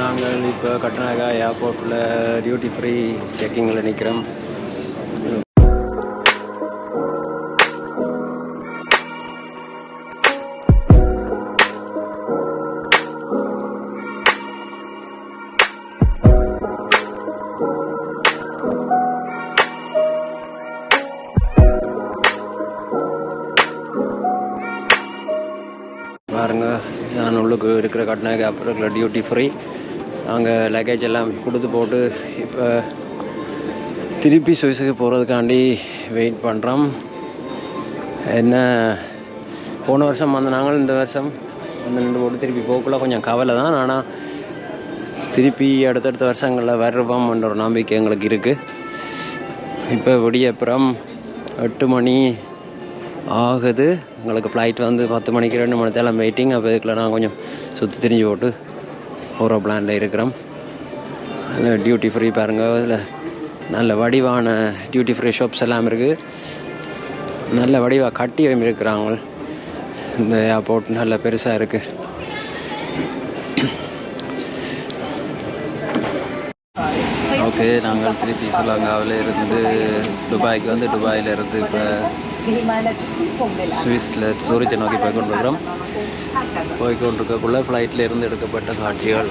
நாங்கள் இப்போ கட்டநாயகா ஏர்போர்ட்டில் டியூட்டி ஃப்ரீ செக்கிங்கில் நிற்கிறோம். பாருங்க நான் உள்ளுக்கு இருக்கிற கட்டணாக அப்புறம் டியூட்டி ஃப்ரீ நாங்கள் லக்கேஜ் எல்லாம் கொடுத்து போட்டு இப்போ திருப்பி சுவிஸுக்கு போகிறதுக்காண்டி வெயிட் பண்ணுறோம் என்ன போன வருஷம் வந்த இந்த வருஷம் ஒன்று ரெண்டு போட்டு திருப்பி போக்குள்ள கொஞ்சம் கவலை தான். ஆனால் திருப்பி அடுத்தடுத்த வருஷங்களில் வருவோம்ன்ற ஒரு நம்பிக்கை எங்களுக்கு இருக்குது இப்போ விடியப்புறம் எட்டு மணி ஆகுது. எங்களுக்கு ஃப்ளைட் வந்து பத்து மணிக்கு ரெண்டு மணி தேலம் வெயிட்டிங் அப்போ இதுக்குள்ள நான் கொஞ்சம் சுற்றி திரிஞ்சு போட்டு போகிற பிளானில் இருக்கிறோம். டியூட்டி ஃப்ரீ பாருங்கள் அதில் நல்ல வடிவான டியூட்டி ஃப்ரீ ஷாப்ஸ் எல்லாம் இருக்குது நல்ல வடிவாக கட்டி இருக்கிறாங்க இந்த ஏர்போர்ட் நல்ல பெருசாக இருக்குது இருக்கு. நாங்கள் திருப்பி ஸ்ரீலங்காவில் இருந்து துபாய்க்கு வந்து துபாயில் இருந்து இப்போ சுவிஸில் சூரிச்சை நோக்கி போய் கொண்டிருக்கிறோம் போய் ஃப்ளைட்டில் இருந்து எடுக்கப்பட்ட காட்சிகள்.